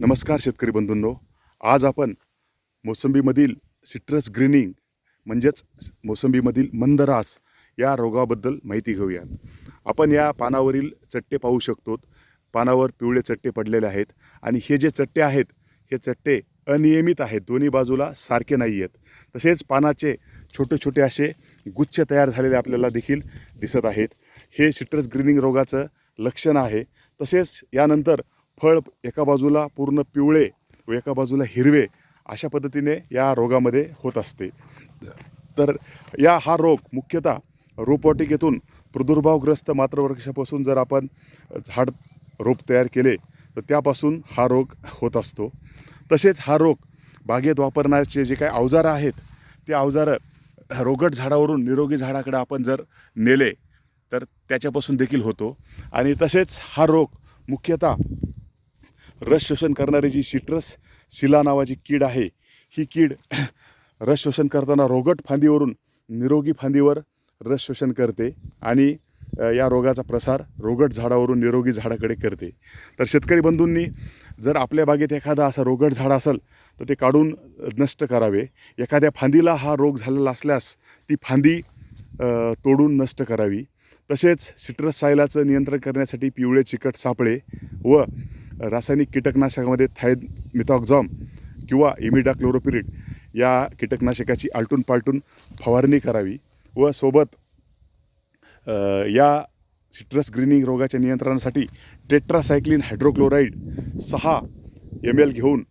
नमस्कार शेतकरी बंधूंनो. आज आपण मोसंबीमधील सिट्रस ग्रीनिंग म्हणजेच मोसंबीमधील मंदरास या रोगाबद्दल माहिती घेऊयात. आपण या पानावरील चट्टे पाहू शकतो पानावर पिवळे चट्टे पडलेले आहेत आणि हे जे चट्टे आहेत हे चट्टे अनियमित आहेत. दोन्ही बाजूला सारखे नाही आहेत तसेच पानाचे छोटे छोटे असे गुच्छ तयार झालेले आपल्याला देखील दिसत आहेत. हे सिट्रस ग्रीनिंग रोगाचं लक्षण आहे. तसेच यानंतर फळ एका बाजूला पूर्ण पिवळे व एका बाजूला हिरवे अशा पद्धतीने या रोगामध्ये होत असते. तर या हा रोग मुख्यतः रोपवाटिकेतून प्रादुर्भावग्रस्त मात्रवृक्षापासून जर आपण झाड रोप तयार केले तर त्यापासून हा रोग होत असतो. तसेच हा रोग बागेत वापरण्याचे जे काही अवजारं आहेत ते अवजारं रोगट झाडावरून निरोगी झाडाकडे आपण जर नेले तर त्याच्यापासून देखील होतो. आणि तसेच हा रोग मुख्यतः रस शोषण करणारी जी सिट्रस सिला नावाची कीड आहे ही कीड रस शोषण करताना रोगट फांदीवरून निरोगी फांदीवर रस शोषण करते आणि या रोगाचा प्रसार रोगट झाडावरून निरोगी झाडाकडे करते. तर शेतकरी बंधूंनी जर आपल्या बागेत एखादा असा रोगट झाड असेल तर ते काढून नष्ट करावे. एखाद्या फांदीला हा रोग झालेला असल्यास ती फांदी तोडून नष्ट करावी. तसेच सिट्रस सायलाचं नियंत्रण करण्यासाठी पिवळे चिकट सापळे व रासायनिक कीटकनाशकामध्ये थायद मिथॉक्झॉम किंवा इमिडाक्लोरोपिरिड या कीटकनाशकाची आलटून पालटून फवारणी करावी व सोबत या सिट्रस ग्रीनिंग रोगाच्या नियंत्रणासाठी टेट्रासायक्लिन हायड्रोक्लोराईड सहा एम एल घेऊन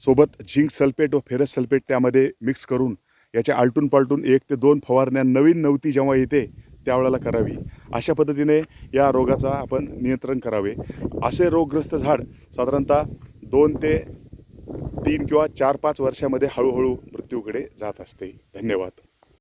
सोबत झिंक सल्फेट व फेरस सल्फेट त्यामध्ये मिक्स करून याच्या आलटून पालटून एक ते दोन फवारण्या नवीन नवती जेव्हा येते त्यावेळेला करावी. अशा पद्धतीने या रोगाचा आपण नियंत्रण करावे. असे रोगग्रस्त झाड साधारणतः दोन ते तीन किंवा चार पाच वर्षामध्ये हळूहळू मृत्यूकडे जात असते. धन्यवाद.